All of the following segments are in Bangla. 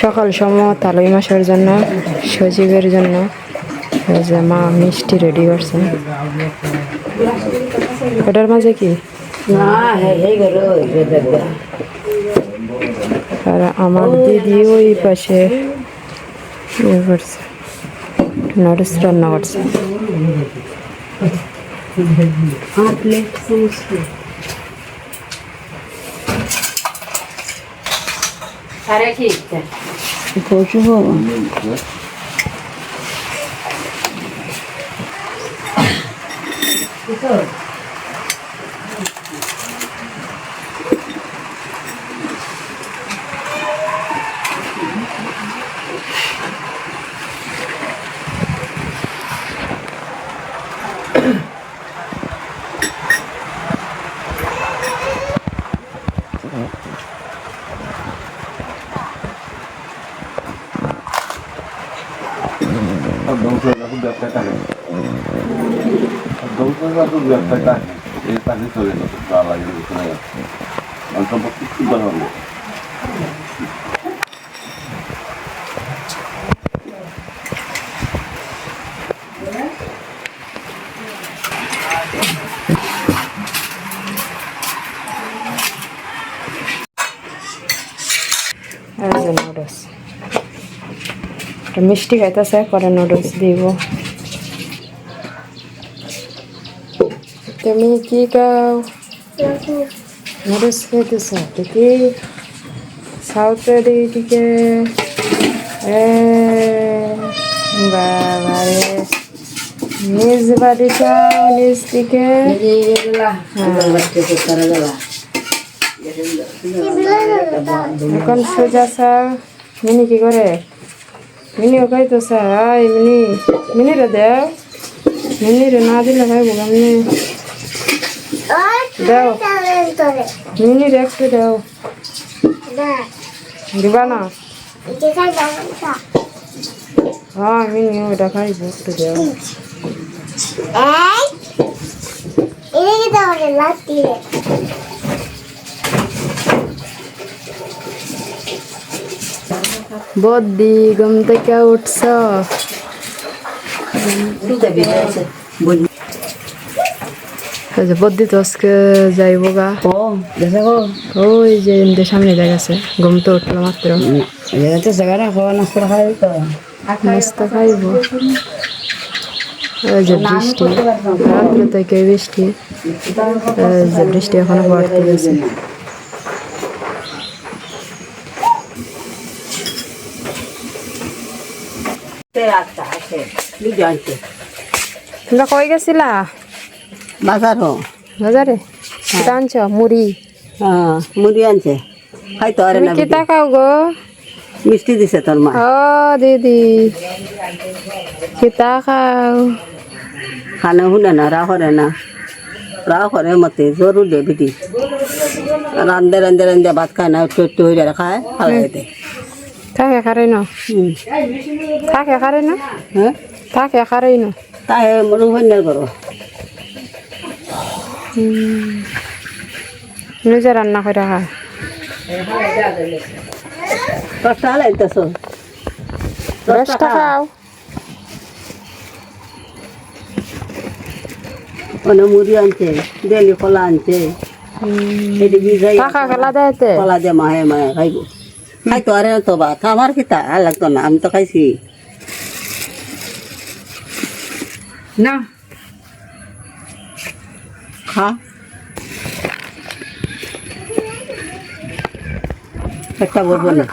সকাল সময় তালই মাসের জন্য সজীবের জন্য। যে মা মিষ্টি রেডি করছে। ওটার মাঝে কি? আর আমার দিদি ওই পাশে ইয়ে করছে নরিস রান্না করছে। আরে কি পশু বাবা ধ্বংসের ব্যবসাটা এই কাজে চলে যাচ্ছে লাগে চলে যাচ্ছে অল্প কিছু আর যে নুডলস মিষ্টি খাইতেছে পরে নুডলস দিব তুমি কি খাও নুডলস খাইতেছ দেখি সাউথের দিকে এ বাবারে নিজ বাড়ি চাও নিজ দিকে এখন সোজা চাও মিনি কি করে মিনি ওকাই তো চাই মিনি মিনি রে দেও মিনি রে না দিলে খাইব কেমনি দাও। মিনি একটু দাও। দিবা না? হ্যাঁ মিনি ওটা খাইব একটু দাও। বদ্দি ঘুম থেকে উঠছ? ওই যে তো আজকে যাইব গা। ওই যে এমদের সামনে দেখাছে ঘুম তো উঠল মাত্র। নাস্তা খাইব। ওই যে বৃষ্টি রাত্রে থেকে বৃষ্টি। ওই যে বৃষ্টি এখনও পড়তে গেছে। আচ্ছা তোমরা কই গেছিলা? বাজার? হো বাজারে কিতা আনছ? মুড়ি? হ্যাঁ মুড়ি আনছে। খাই তো আরে তুমি না কিতা খাও গো? মিষ্টি দিছে তোর মা। ও দিদি। কিতা খাও খানা শুনে না রা করে না। রা করে মতে জরুর দে বিটি রান্ধে রান্ধে রান্ধে ভাত খায় না একটু একটু হয়ে খায় খালাই দে থাকে খারাই ন। থাকে খারাই ন? হ্যাঁ? থাকে খারাই ন? তাই মনে হয় না করো। নিজে রান্না করে মানে মুড়ি আনছে ডেলি কলা আনছে। এটি বিজাই টাকা খেলা দেয়তে কলা দিয়ে মাহে মাহে খাইব। খাই তো আরে তো ভাত আমার কিতা? আর লাগতো না আমি তো খাইছি। না। খা একটা বলব না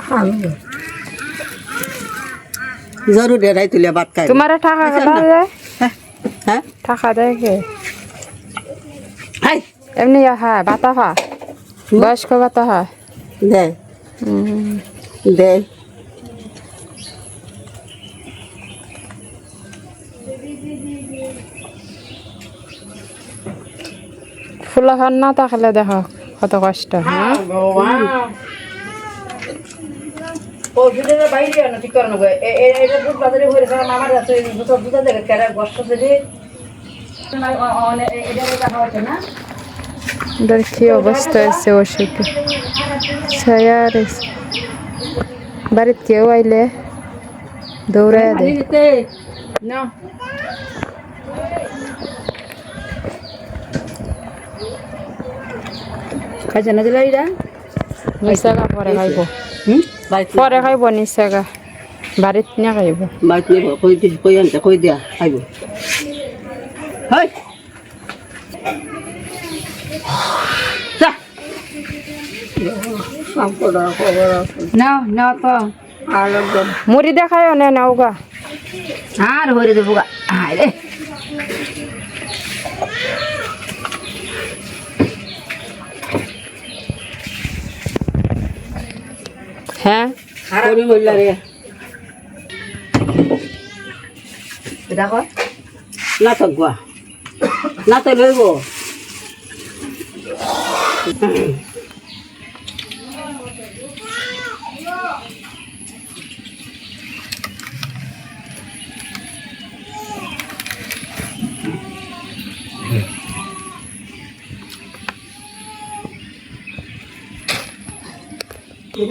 জরুরি রাই তুলে ভাত খাই তোমার টাকা দেয় হ্যাঁ টাকা দেয় কে এমনি হ্যাঁ বাতা খা বয়স্ক বাতা হয় দে দে ফুলা না থাকলে দেখো কত কষ্ট হ্যাঁ? দেখা কি অবস্থা আছে ওষুধ। ছায়া রয়েছে বাড়িত কেউ আইলে দৌড়ায় দে না। খাইছে না দিলা এটা নিচাগা পরে খাইব। পরে খাইব। নিচাগা। বাড়িত নিয়ে খাইব। বাড়িতে নিব কই দি কই আনতে কই দিয়া খাইব। হয় যা! সাম্পড়া খবর আছে না না তো আর মুড়ি দেখায় নে নাওগা? আর হরে দেবো গা। হায় হ্যাঁ করি মহিলা রে দেখো না থাকবা না তো লইব।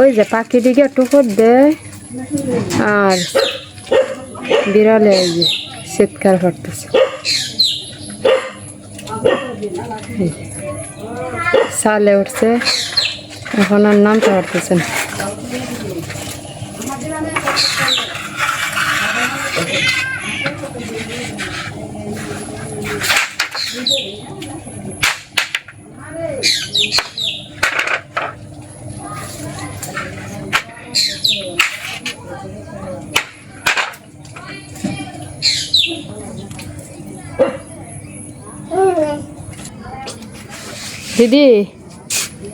ওই যে পাখি দিকে টুকুর দেয়। আর বিড়ালে এই যে চিৎকার করতেছে। সালে উঠছে। এখন আর নামতে পারতেছে না। দিদি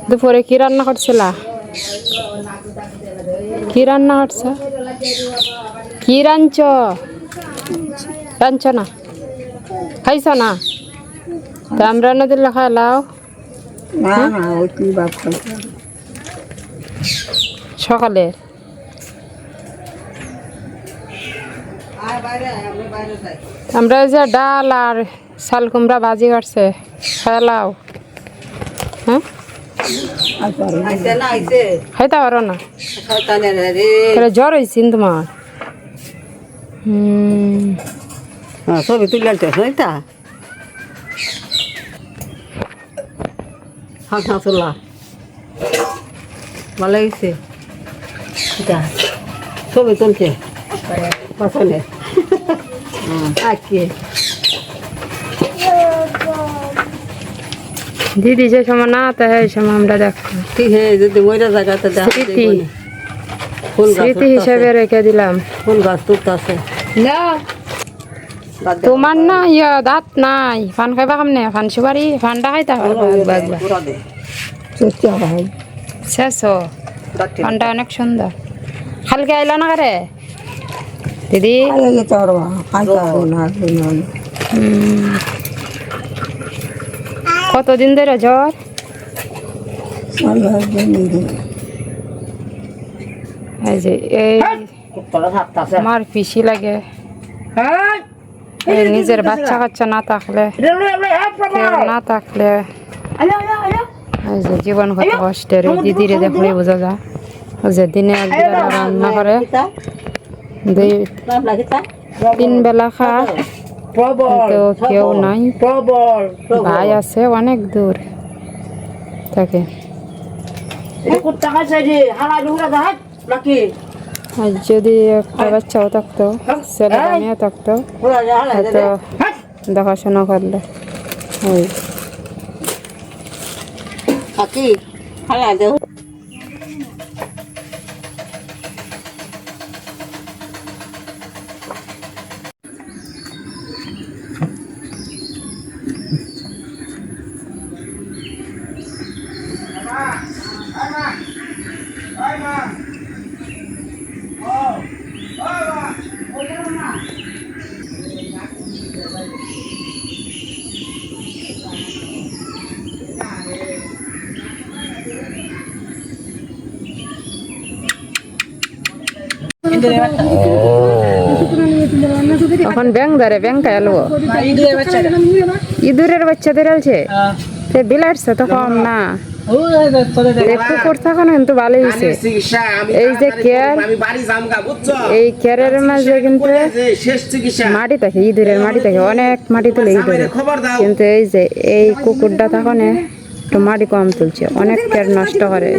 দুপুরে কি রান্না করছিলা? কি রান্না করছ? কি রাঞ্চ রাঞ্চ না? খাইছ না? তা আমরা নদীর লেখা লাও না না ওই কি বাপ সকালে? আমরা যে ডাল আর শাল কুমড়া ভাজি করছে। খাইলাও হ্যাঁ আইসে না আইসে খাইতে পারো না। তাহলে জ্বর হয়েছে তোমার? হ্যাঁ ছবি তুলে আনতে শোনাইতা হাঁস হাঁসুল্লা ভালো এটা ছবি তুলছে পছন্দ আজকে। দিদি যে সময় না তো এই সময় আমরা ঠিক হে যদি ময়রা জায়গাতে স্মৃতি। স্মৃতি হিসেবে রেখে দিলাম। ফুল গাছ তুলতেছে না। তোমার না ইয়া দাঁত নাই। ফান খাইবা কাম নে ফান সুপারি? ফানটা খাইতে একবার শেষ হো। ফানটা অনেক সুন্দর। কালকে আইলা না করে দিদি। হুম। কতদিন ধরে জ্বর? এই যে, এই আমার পিসি লাগে। নিজের বাচ্চা কাচ্চা না থাকলে না থাকলে। যে, জীবন কত কষ্টের। দিদিরে দেখলে বোঝা ও যে দিনে রান্না করে, দুই তিন বেলা খা কিন্তু কেউ নাই। ভাই আছে অনেক দূর। তাকে আর যদি একটা বাচ্চাও থাকতো ছেলে মেয়ে থাকতো হয়তো দেখাশোনা করলে। ওই এখন ব্যাং ধরে ব্যাং এলো ইঁদুরের বাচ্চাদের আলছে? সে বিলাটছে তো কম না। এই কুকুর তখন কিন্তু ভালো হয়েছে এই যে তাড়াতাড়ি কেয়ার- করব, আমি বাড়ি জামগা বুঝছ? এই ক্যারের মাঝে কিন্তু মাটি থাকে ইঁদুরের মাটি থাকে অনেক মাটি তুলে ইঁদুরে। কিন্তু এই যে এই কুকুরটা তখন একটু মাটি কম তুলছে অনেক কেয়ার নষ্ট করে।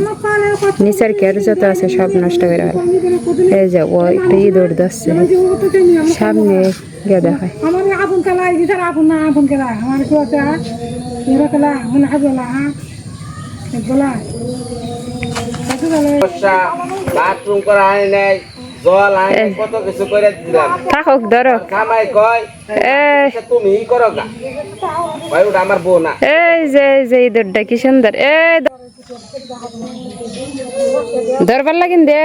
নিচের কেয়ার যত আছে সব নষ্ট করে হয় এই যে ও একটু ইঁদুর ধরছে। সামনে গিয়ে দেখায়। আমার আপন কালাই এই আগুন আপন না আপন খেলা আমার কি আছে এরা কালা মনে হবে না হ্যাঁ? বলা বাথরুম করা হয় নাই। জল আয় কত কিছু করে দিলাম। থাকুক ধরো খামাই কয় এই। সে তুমি করো গা। কয় ওটা আমার বউ না। এই যে এই যে ইঁদুরটা কি সুন্দর। এই ধরবার লাগিন দে।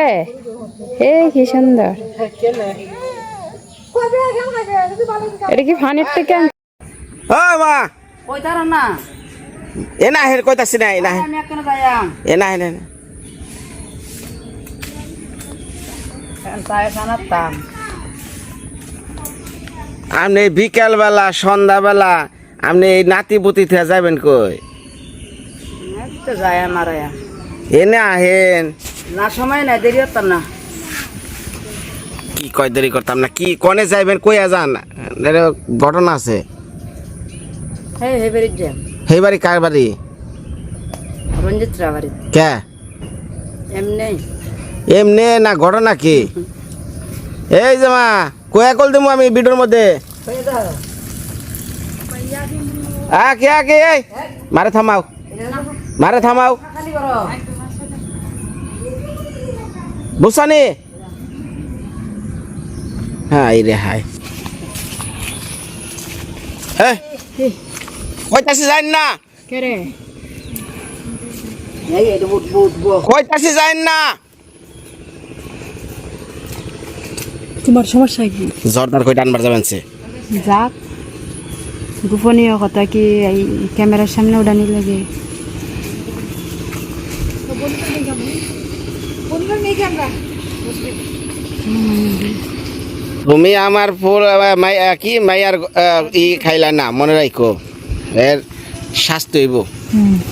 এই কি সুন্দর। এটা কি ফানির থেকে ও মা। ওই তার না? এ না হের কইতাছি না এ না হে, আপনি বিকেল বেলা সন্ধ্যা বেলা আপনি এই নাতি পুতিতে যাবেন কই? তো যায় আমার। এনে আহেন না। সময় নাই দেরি হতাম না। কি কয় দেরি করতাম না কি কনে যাইবেন কইয়া যান। এর ঘটনা আছে। হে বাড়ি কার বাড়ি? রঞ্জিত কে? এমনি। এমনি না ঘটনা কি এই যে মা কয়া কল দিমু আমি ভিডিওর মধ্যে? এই মারে থামাও। মারে থামাও। বুসানি? হ্যাঁ এই রে হাই এই কইতাছি যাইন না? কে রে? এই এটা বুট বুট বুট কইতাছি যাইন না? তোমার সমস্যা কি? জর্দার কই টানবার যাবেন সে? যাক গোপনীয় কথা কি এই ক্যামেরার সামনে উড়ানি লাগে? তুমি আমার ফুল কি? মাইয়ার ই খাইলা না মনে রাখো এর শাস্তি হইব।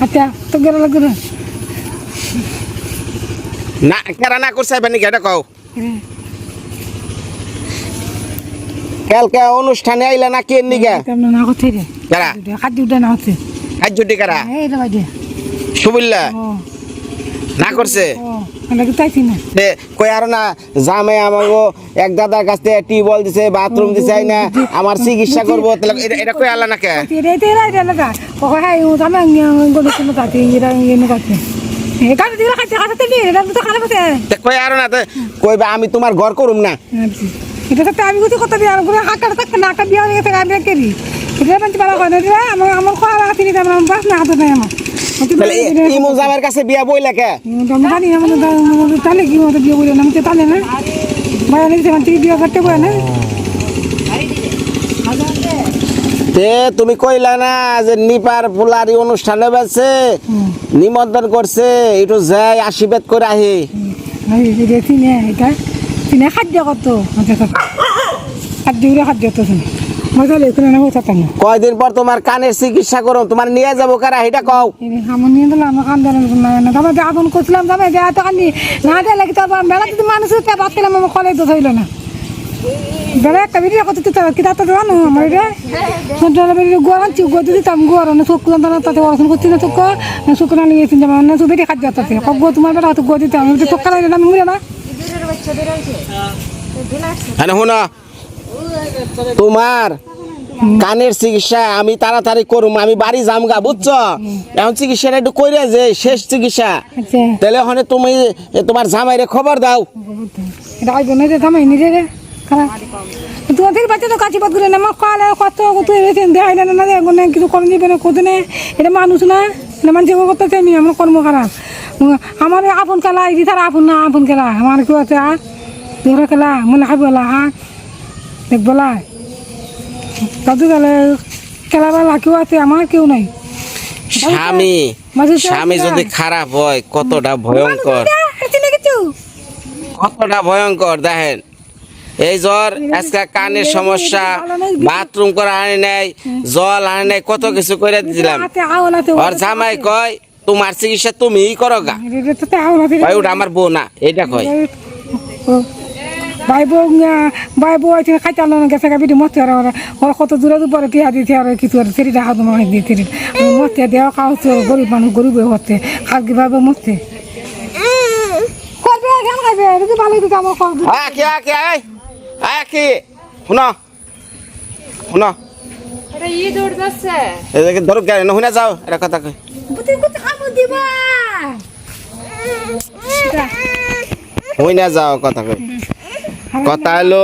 আচ্ছা তো গেল লাগবে না না কেরা না করছে পানি এটা কও। কালকে অনুষ্ঠানে আইলা না কে নিগা? তেমন না করতে রে। কারা? খাদ্য উঠে না হচ্ছে কাজুটি কারা? এই রে বাইদে সুবিল্লা? না করছে? ও লাগে তাইছি না সে কই আর না জামে আমাগো এক দাদার কাছ থেকে টিউবওয়েল দিছে বাথরুম দিছে না আমার চিকিৎসা করব এটা- কই আলা না কে হ্যাঁ কোনো কই আর না কইবা আমি তোমার ঘর করুম না? এটা তো আমি কিছু কথা দিয়ে আর করে হাকার থাকতে না কাট বিয়া হয়ে গেছে আমি করি। এটা মানে না রে আমার আমার খাওয়া আমার বাস না হাতে নাই আমার কাছে বিয়া জানি না মানে তাহলে কি মতো বিয়ে বলে আমি তো তাহলে না। বাইরে থেকে সেখান থেকে বিয়ে করতে পারে না। তে তুমি কইলা না যে নিপার পোলারি অনুষ্ঠানে বেছে নিমন্ত্রণ করছে একটু যাই আশীর্বাদ করে আহি। এটা চিনে খাদ্য কত? খাদ্য করে খাদ্য তো না। কথা কয়দিন পর তোমার কানের চিকিৎসা করো তোমার নিয়ে যাব কারা? এটা কও। আমার নিয়ে দিলাম আমার কান না তবে আগুন করছিলাম তবে দেয়া তো কান্দি। না দেয়া লাগি তারপর বেলা যদি মানুষ ভাত খেলাম আমার কলে তো হইল না। বেলা একটা বেরিয়ে কত তুই কি তাতে জানো আমার রে সন্ধ্যাবেলা বেরিয়ে গোয়ার আনছি গোয়া যদি তাম গোয়ার না চোখ কুলাম তাতে পড়াশোনা করছি না চোখ। না চোখ না নিয়ে চিন্তা না চোখ বেরিয়ে খাদ্য তাতে গো তোমার বেলা হয়তো গোয়া দিতে আমি চোখ কালাই না হ্যাঁ। শুন তোমার কানের চিকিৎসা আমি তাড়াতাড়ি করুম আমি বাড়ি যাম গা বুঝছ? এখন চিকিৎসাটা একটু কইরে যে শেষ চিকিৎসা। আচ্ছা। তাহলে ওখানে তুমি তোমার জামাইরে খবর দাও। এটা আইব না রে জামাই নিজে রে। খারাপ তোমার থেকে বাচ্চা তো কাছি পাত করে না আমার কালে কত না না কিছু করে দিবে না কোথায় এটা মানুষ না। মানুষ করতে আমি আমার কর্ম খারাপ। আমার আপন খেলা এই তার আপন না আপন খেলা। আমার কি আছে আর তোর খেলা মনে খাবি বলা হ্যাঁ দেখবলা তাদের গেলে খেলা বেলা কেউ আছে? আমার কেউ নাই। স্বামী স্বামী যদি খারাপ হয় কতটা ভয়ঙ্কর। কতটা ভয়ঙ্কর দেখেন। এই জ্বর আজকে কানের সমস্যা বাথরুম করা আনে নাই জল আনে নাই কত কিছু করে দিলাম। আর জামাই কয় তোমার চিকিৎসা তুমিই করো গা। ভাই ওটা আমার বউ না এটা কয়। ভাই বউ ভাই বউ আছে খাইতে আলো না গেছে গাবি মতে আর ওরা কত দূরে দূর পরে টিয়া দিতে আর কিছু আর তেরি টাকা তোমার দিয়ে তেরি মতে দেওয়া খাওয়া তো গরিব মানুষ গরিব হতে খাল কীভাবে মতে করবে কেন খাইবে? এটা দিতে আমার করবে আয় কি? আয় কি আয় আয় কি শুনো শুনো ধরো কেন শুনে যাও এটা কথা কই দিবা। শুনে যাও কথা কই কথা হলো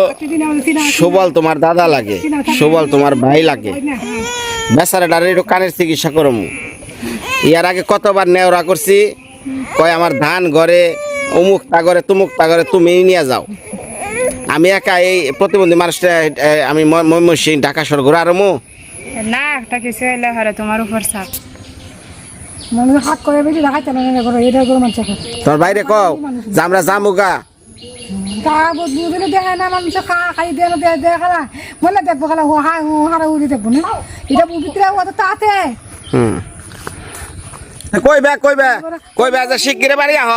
সুবল তোমার দাদা লাগে সুবল তোমার ভাই লাগে। বেচারা ডারে একটু কানের চিকিৎসা করম। ইয়ার আগে কতবার নেওয়া করছি কয় আমার ধান ঘরে অমুক তা ঘরে তুমুক তা ঘরে তুমি নিয়ে যাও। আমি একা এই প্রতিবন্ধী মানুষটা আমি ময়মনসিং ঢাকা শহর ঘুরে আরমু। না একটা কিছু এলে হরে তোমার উপর হাত করে বেশি দেখাইতে না করো এটা করে মানুষ তোর বাইরে কও যে আমরা শিগগিরে বাড়ি আহ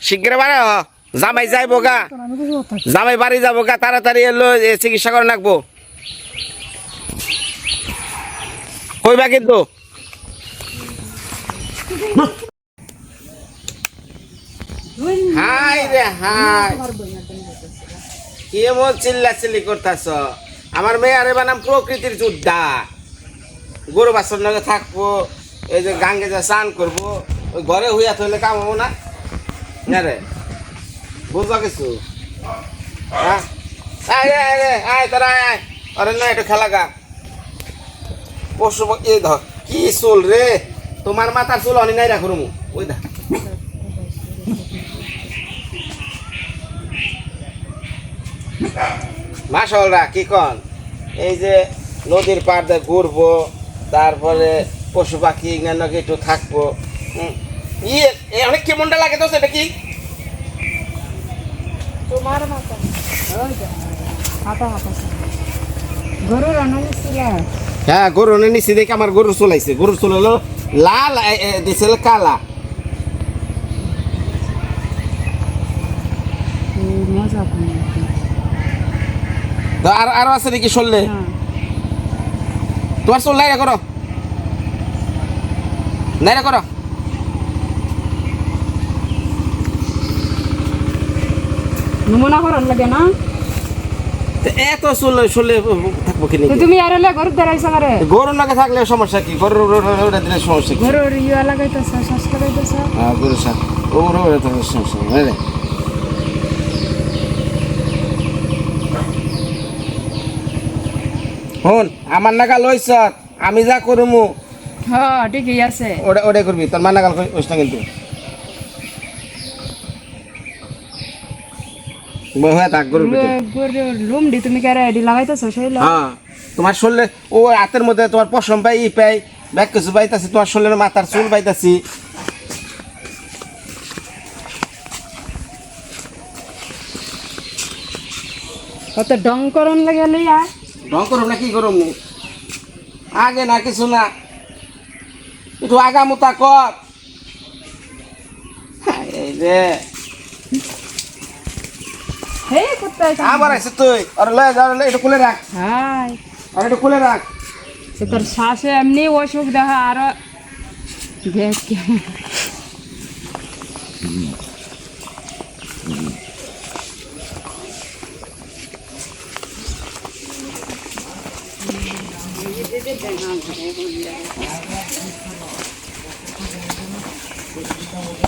শিগগিরে বাড়ি আহ। জামাই যাইবো গা। জামাই বাড়ি যাব গা, তাড়াতাড়ি এলো চিকিৎসা করে রাখব কইবা কিন্তু? হাই রে হাই। চিল্লা চিল্লি করতেছ? আমার মেয়ে আরে বানাম প্রকৃতির যোদ্ধা। গরু বাছর লগে থাকব, এই যে গাঙ্গে যা স্নান করব, ওই ঘরে হইয়া থইলে কাম হব না রে। কিছু হ্যাঁ? রে, না পশু ধর কি চুল রে? তোমার মাথার চুল অনি নাই রাখো রুমু। ওই দা মাসলরা কি কন? এই যে নদীর পাড় দিয়ে ঘুরবো তারপরে পশু পাখি অন্যান্য একটু থাকব। ইয়ে অনেক কেমনটা লাগে তো সেটা কি? তোমার গরুর হ্যাঁ গরু নিচে দেখে আমার গরু চলাইছে। লাল দিছিল কালা। আর আরও আছে নাকি চললে? তোমার চল করো। নাই করো। নমুনা করার লাগে না? তো এত চুল চললে থাকব কি তো তুমি আর হলে গরুর দাঁড়াইছো মারে গরুর লাগে থাকলে সমস্যা কি? গরুর ওটা দিলে সমস্যা কি? গরুর ইয়া লাগাইতেছ শ্বাস লাগাইতেছ হ্যাঁ গরু সাথ ওর ওটা থাকলে সমস্যা বুঝলে হন আমার নাগাল লইছ আমি যা করমু হ্যাঁ ঠিকই আছে। ওটা ওটাই করবি তোর মা নাগাল করিস না কিন্তু। হয়ে গরুর তুমি লাগাইতেছ? হ্যাঁ তোমার শরীরে ও হাতের মধ্যে তোমার পশম পাই ই পাই ব্যাগ কিছু পাইতাছি তোমার শরীরের মাথার চুল পাইতাছি। কত ডং করন লাগে লইয়া? রং করো না কি করো আগে না কিছু না। একটু আগামুতা কর। এই যে হে কোথায় আবার আছে তুই আর লয়ে যা লয়ে একটু খুলে রাখ হাই আর একটু খুলে রাখ সে তোর শ্বাসে এমনি অসুখ দেখা আর দেখ পিতাতে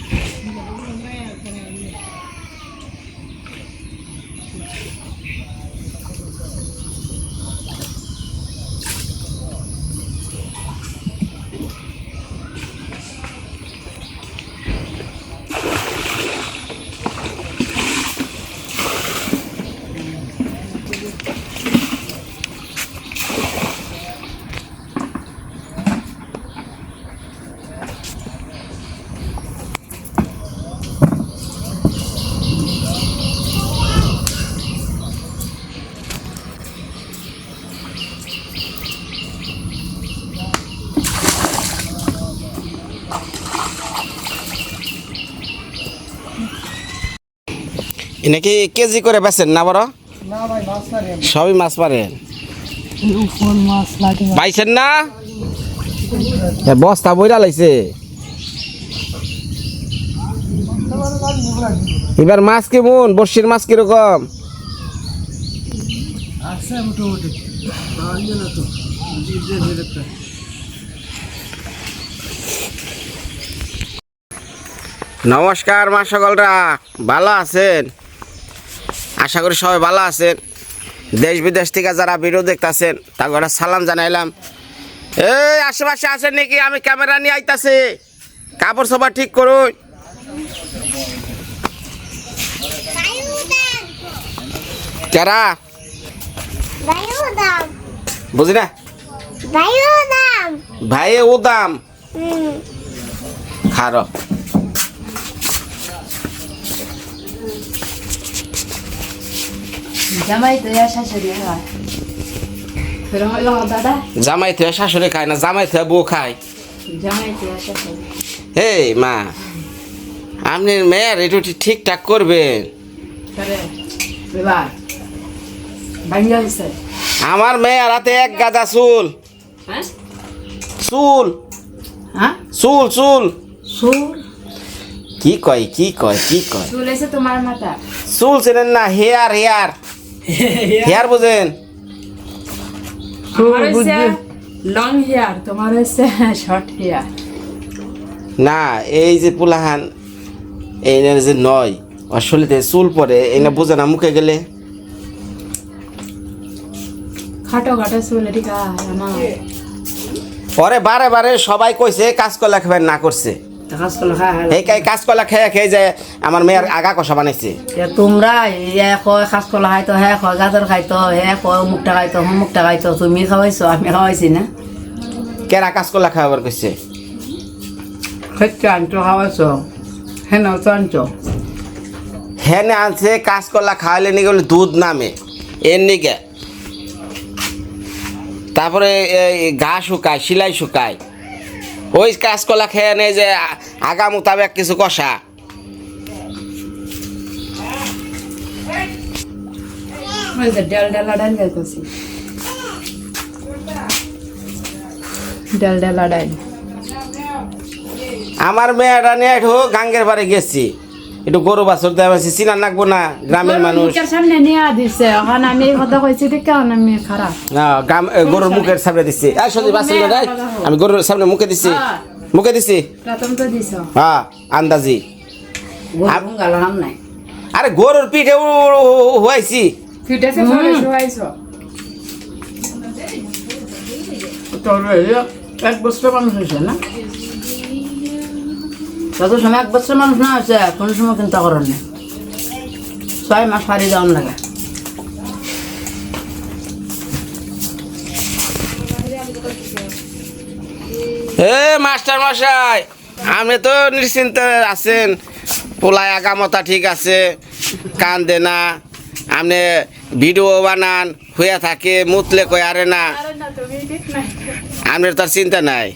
এনে কি কেজি করে বেছেন না বড়? সবই মাছ পারেন পাইছেন না। এ বস্তা বইরা লাইছে। এবার মাছ কেমন? বর্ষির মাছ কীরকম? নমস্কার মা সকলরা। ভালো আছেন? আশা করি সবাই ভালো আছেন দেশ বিদেশ থেকে যারা ভিডিও দেখতেছেন তাকে একটা সালাম জানাইলাম। এই আশেপাশে আছেন নাকি? আমি ক্যামেরা নিয়ে আইতাছি। কাপড় সবার ঠিক করুন কারা. বুঝি না ভাই উদাম. খারো। জামাই তো শাশুড়ি হয়। জামাই থেকে শাশুড়ি খায় না জামাই থেকে বউ খায়। তো এই মা আপনি মেয়ের একটু ঠিকঠাক করবেন। আমার মেয়ের হাতে এক গাদা চুল। হ্যাঁ? চুল। হ্যাঁ? চুল চুল। চুল? কি কয় কি কয় কি কয়? চুল তোমার মাথা চুল চেনেন না হেয়ার হেয়ার। হেয়ার বুঝেন। লং হেয়ার তোমার হচ্ছে শর্ট হেয়ার না এই যে পুলাহান এই যে নয় আসলে চুল পরে এই না বোঝে না মুখে গেলে। খাটো খাটো চুল এদিকে পরে বারে বারে সবাই কইছে কাজ খাবেন না করছে। কাজ করলে খায় খায় এই কাজ কলা খেয়ে খেয়ে যায় আমার মেয়ের আগা কষা বানাইছে। এ তোমরা কয় খাস কলা খাইতো হ্যাঁ কয় গাজর খাইতো হ্যাঁ কয় মুখটা খাইতো মুখটা খাইতো তুমি খাওয়াইছো আমি খাওয়াইছি না। কেরা কাজ কলা খাবার কইছে? খেতে আনছো খাওয়াইছো। হ্যাঁ তো আনছো। হ্যাঁ আনছে কাজ কলা খাওয়ালে নিয়ে দুধ নামে। এর নিগে তারপরে এই গা শুকায় সিলাই শুকায়। ওই কলা খেয়ে নেই যে আগা মোতাবেক কিছু কষা। ডেল ডেলা ডেল। আমার মেয়েটা নিয়ে একটু গাঙ্গের বাড়ি গেছি। একটু গরু বাছর দেওয়া হয়েছে চিনা নাকবো না গ্রামের মানুষ। সামনে নিয়ে দিছে এখন আমি এই কথা কইছি এখন আমি খারাপ? না গ্রাম গরুর মুখের সামনে দিচ্ছি এই সন্দীপ বাছর নাই আমি গরুর সামনে মুখে দিচ্ছি মুখে দিচ্ছি প্রথম তো দিছ। হ্যাঁ আন্দাজি। গরু নাই। আরে গরুর পিঠে তোর এক বছর মানুষ হয়েছে না? তত সময় এক বছর মানুষ না হয়েছে কোন সময় চিন্তা করেন না ছয় মাস হারিয়ে যাওয়ার লাগে। এ মাস্টার মশাই আপনি তো নিশ্চিন্ত আছেন। পোলায় আগামতা ঠিক আছে কান্দে না। আপনি ভিডিও বানান হইয়া থাকে মুতলে কই আরে না। আপনার তার চিন্তা নাই?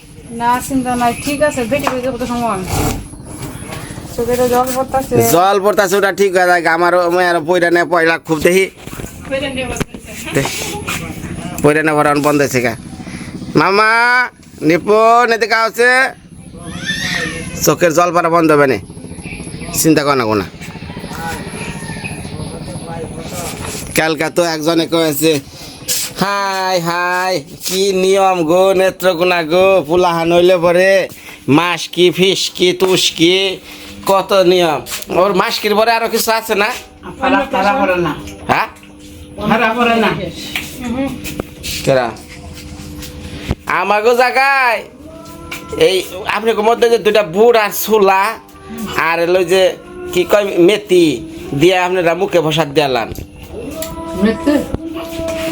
না চিন্তা নাই ঠিক আছে বেটি কত সময়। তো জল পড়তাছে। ওটা ঠিক হয়ে যায়। আমার মেয়ের পয়রা নেই পয়লা খুব দেখি। পয়রা নেই ভরান বন্ধ হয়েছে গা। মামা নিপুণ এদিকে আছে চোখের জল পড়া বন্ধ হবে না। চিন্তা কর না কোনা। কালকা তো একজনে কয়েছে হাই হাই কি নিয়ম গো নেত্রকোনা গো? পুলাহান হইলে পরে মাস কি ফিস কি তুষ কি? কত নিয়ম? ওর মাসকির পরে আরও কিছু আছে না? তারা তারা না। হ্যাঁ? কেরা? আমাগো জায়গায় এই আপনার মধ্যে যে দুটা বুড় আর ছোলা আর এলো যে কি কয় মেথি দিয়ে আপনারা মুখে বসাত দিয়ালান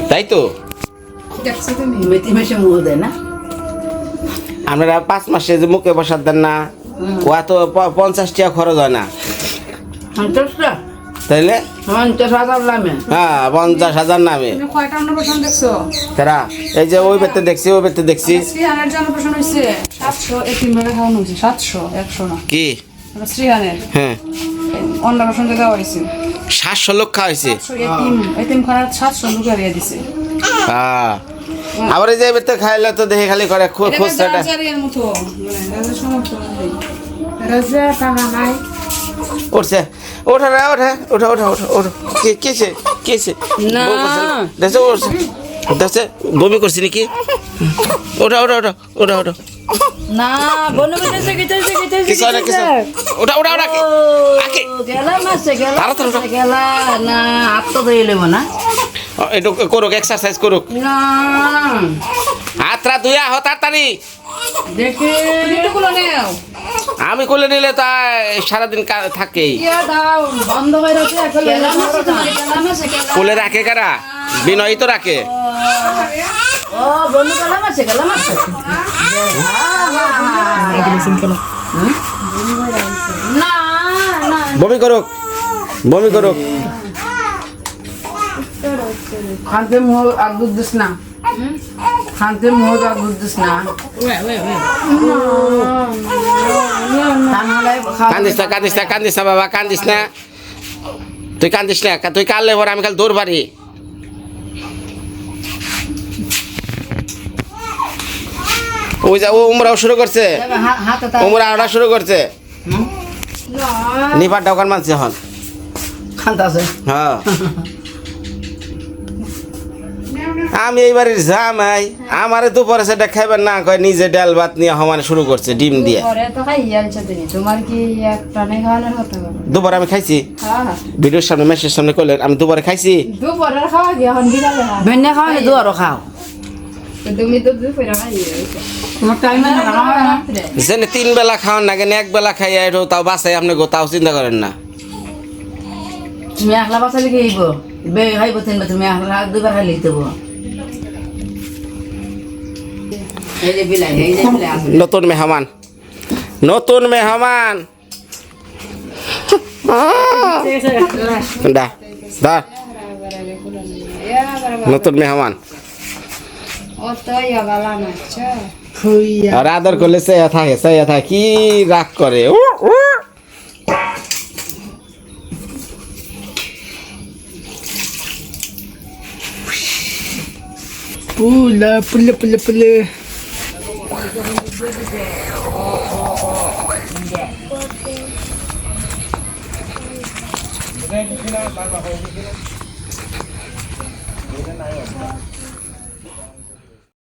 তাই তো? মেথি মেশে মুখ দেয় না। আপনারা পাঁচ মাসে যে মুখে বসাত দেন না। ও তো পঞ্চাশ টাকা খরচ হয় না। তাইলে? পঞ্চাশ হাজার লামে হ্যাঁ পঞ্চাশ হাজার নামে। তারা এই যে ওই বেতে দেখছি ওই বেতে দেখছি। হয়েছে হয়েছে কি? হ্যাঁ। হয়েছে সাতশো লোক খাওয়াইছে? এতিম আবার এই যে এবার তো খাইলে তো দেখে খালি করে খো- খোঁজটা রাজার মতো। মানে উঠছে। ওঠা রে ওঠা ওঠা ওঠা ওঠা ওঠা। কে কেছে কেছে না। দেখছে উঠছে। দেখছে বমি করছি নাকি? ওঠা ওঠা ওঠা ওঠা ওঠা। না বনু বিদেশে গেতেছে গেতেছে কিছু না কিছু ওঠা ওঠা ওঠা আকে গেলা মাসে গেলা গেলা। না আত্ম দিয়ে লেবো না। একটু করুক এক্সারসাইজ করুক হাতটা ধুয়া হ তাড়াতাড়ি দেখে। আমি কোলে নিলে তা সারাদিন কা- থাকেই। কোলে রাখে কারা? বিনয়ই তো রাখে। বমি করুক বমি করুক। খানতে মোহ আর দুধ দিস না। খানতে মোহ আর দুধ দিস না কান্দিস না কান্দিস না কান্দিস না বাবা কান্দিস না। তুই কান্দিস না তুই পরে আমি খালি দৌড় পারি ওই যা ও উমরাও শুরু করছে। উমরা শুরু করছে। নিপার দোকান মানছে এখন। খানতাছে হ্যাঁ। আমি এইবারের জামাই আমারে দুপুরে সেটা খাইবার না কয় নিজে ডাল ভাত নিয়ে সমানে শুরু করছে ডিম দিয়ে। পরে তো খাই আনছে তুমি তোমার কি এক প্রাণে খাওয়ানোর কথা বলো? দুপুরে আমি খাইছি। হ্যাঁ ভিডিওর সামনে মেসের সামনে করলেন আমি দুপুরে খাইছি। খাও। খাই যেন তিন বেলা খাওয়ান না কেন এক বেলা খাইয়া এটা তাও বাসায় আপনি তাও চিন্তা করেন না। তুমি একলা বাসালে কি হইব বে খাইব তিনবার তুমি একলা দুবার খাইলে দেব। নতুন মেহমান নতুন মেহমান। দা দা। নতুন মেহমান। ও আর আদর করলে থাকে থাকে কি রাগ করে। উ, Oh, lapula pala pala. Hindi.